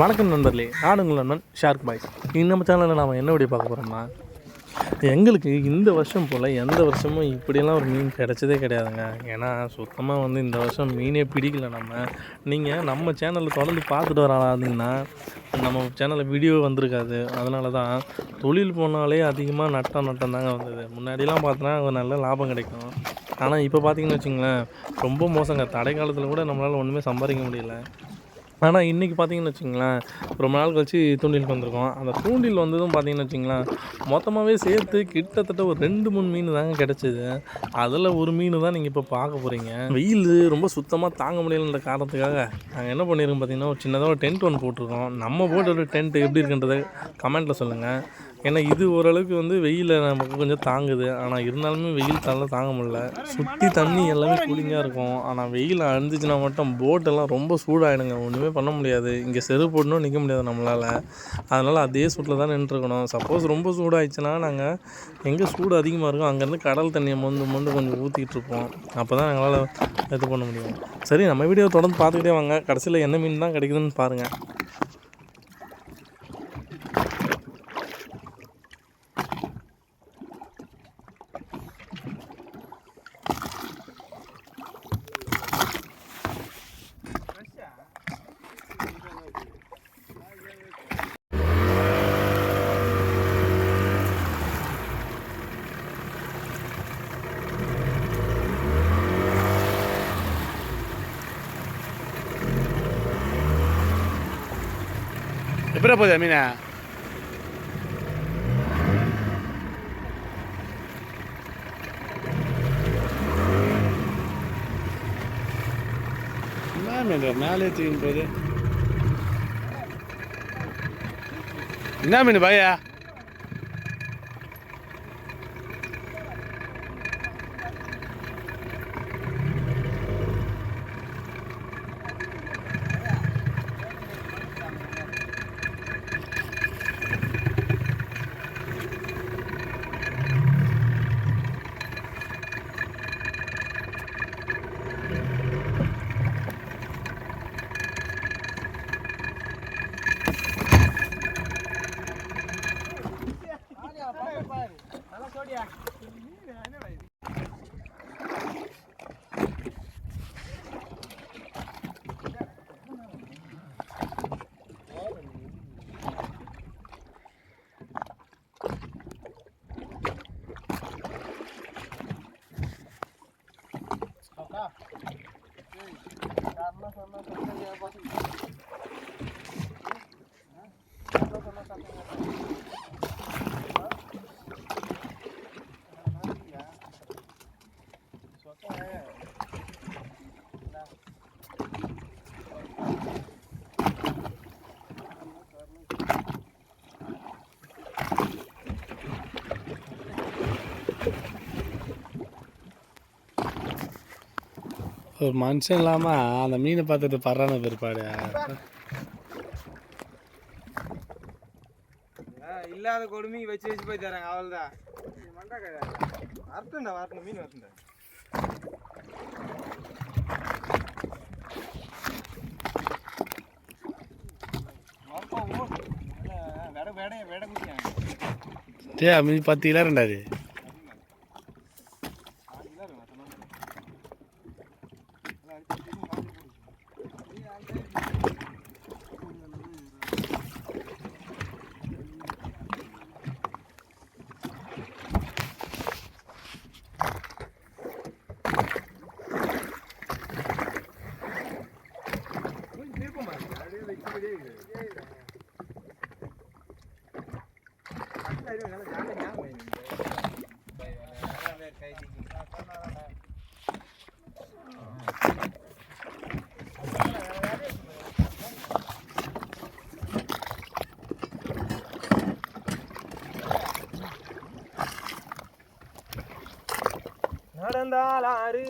வணக்கம் நண்பர்களே நான் உங்கள் நண்பன் ஷார்க் பாய். இன்னும் நம்ம சேனலில் நாம் என்ன வீடியோ பார்க்க போகிறோம்னா எங்களுக்கு இந்த வருஷம் போல் எந்த வருஷமும் இப்படியெல்லாம் ஒரு மீன் கிடைச்சதே கிடையாதுங்க. ஏன்னா சுத்தமாக வந்து இந்த வருஷம் மீனே பிடிக்கல நம்ம. நீங்கள் நம்ம சேனலில் தொடர்ந்து பார்த்துட்டு வராதிங்கன்னா நம்ம சேனலில் வீடியோ வந்திருக்காது. அதனால தான் தொழில் போனாலே அதிகமாக நட்டம் நட்டம் தாங்க வந்தது முன்னாடிலாம் பார்த்தோன்னா நல்ல லாபம் கிடைக்கும். ஆனால் இப்போ பார்த்தீங்கன்னு வச்சுங்களேன் ரொம்ப மோசங்க. தடை காலத்தில் கூட நம்மளால் ஒன்றுமே சம்பாதிக்க முடியல. ஆனால் இன்றைக்கி பார்த்தீங்கன்னு வச்சிங்களேன் ரொம்ப நாள் கழிச்சு தூண்டிலுக்கு வந்திருக்கோம். அந்த தூண்டில் வந்ததும் பார்த்தீங்கன்னு வச்சிங்களேன் மொத்தமாகவே சேர்த்து கிட்டத்தட்ட ஒரு ரெண்டு மூணு மீன் தாங்க கிடச்சிது. அதில் ஒரு மீன் தான் நீங்கள் இப்போ பார்க்க போகிறீங்க வெயில் ரொம்ப சுத்தமாக தாங்க முடியலன்ற காரணத்துக்காக நாங்கள் என்ன பண்ணியிருக்கோம் பார்த்தீங்கன்னா ஒரு சின்னதாக ஒரு டென்ட் ஒன்று போட்டிருக்கோம். நம்ம போட்டோட ஒரு டென்ட் எப்படி இருக்குன்றதை கமெண்ட்டில் சொல்லுங்கள் ஏன்னா இது ஓரளவுக்கு வந்து வெயிலில் நமக்கு கொஞ்சம் தாங்குது. ஆனால் இருந்தாலுமே வெயில் தாங்க தாங்க முடில சுற்றி தண்ணி எல்லாமே கூலிங்காக இருக்கும். ஆனால் வெயில் அழிஞ்சிச்சுன்னா மட்டும் போட்டெல்லாம் ரொம்ப சூடாகிடுங்க ஒன்றுமே பண்ண முடியாது. இங்கே செருப்பு போடணும் நிற்க முடியாது நம்மளால். அதனால் அதே சூட்டில் தான் நின்றுருக்கணும். சப்போஸ் ரொம்ப சூடாகிடுச்சுன்னா நாங்கள் எங்கே சூடு அதிகமாக இருக்கும் அங்கேருந்து கடல் தண்ணியை மொந்து மொந்து கொஞ்சம் ஊற்றிக்கிட்டு இருப்போம். அப்போ தான் எங்களால் இது பண்ண முடியும். சரி நம்ம வீடியோ தொடர்ந்து பார்த்துக்கிட்டே வாங்க. கடைசியில் என்ன மீன் தான் கிடைக்குதுன்னு பாருங்கள் எப்படி போகுது மீனா என்ன மீன் மேலே தூக்கின்னு போகுது என்ன மீன் பையா કામમાં સામના પછી ஒரு மனுஷன் இல்லாமல் அந்த மீனை பார்த்துட்டு பறான பிற்பாடு இல்லாத கொடுமைக்கு வச்சு வச்சு போய் தராங்க அவள்தான் வரட்டும்டா வரட்டும் மீன் வரட்டும்டா. விட விட விட குட்டியாங்க டே மீன் பத்து கிலோ ரெண்டாது. பிறந்தால் ஆறு?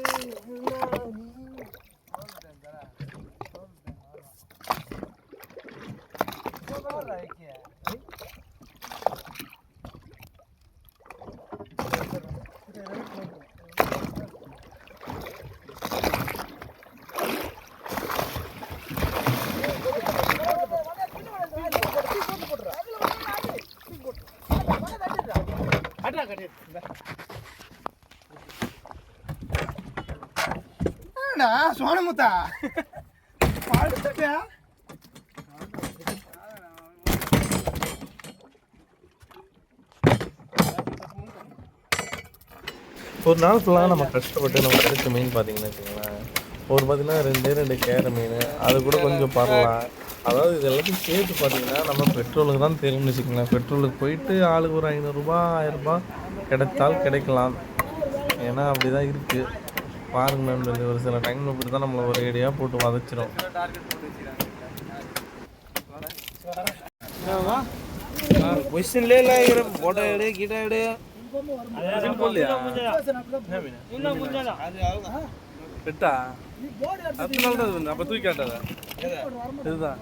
அட்ரா கட்டிடுறேன் சோனமுத்தா படுத்துட்டியா ஒரு நாள் ஃபுல்லாக நம்ம கஷ்டப்பட்டு நம்ம கிடைச்ச மீன் பார்த்தீங்கன்னு வச்சுங்களேன் ஒரு பார்த்தீங்கன்னா ரெண்டே ரெண்டு கேர மீன் அது கூட கொஞ்சம் பரலாம் அதாவது இது எல்லாத்தையும் சேர்த்து பார்த்தீங்கன்னா நம்ம பெட்ரோலுக்கு தான் தெரியும்னு வச்சுக்கோங்களேன். பெட்ரோலுக்கு போயிட்டு ஆளுக்கு ஒரு ஐநூறுரூபா ஆயிரரூபா கிடைத்தால் கிடைக்கலாம். ஏன்னா அப்படி தான் இருக்குது பாருங்க நண்பர்களே ஒரு சில டைம் இப்படி தான் நம்மளை ஒரு ஏடியாக போட்டு வதச்சிரும். பொசிஷன்ல இல்ல போட்டோ எடு கீட்டோ எடு. தான் அப்போ தூக்கி காட்டாத. இதுதான்.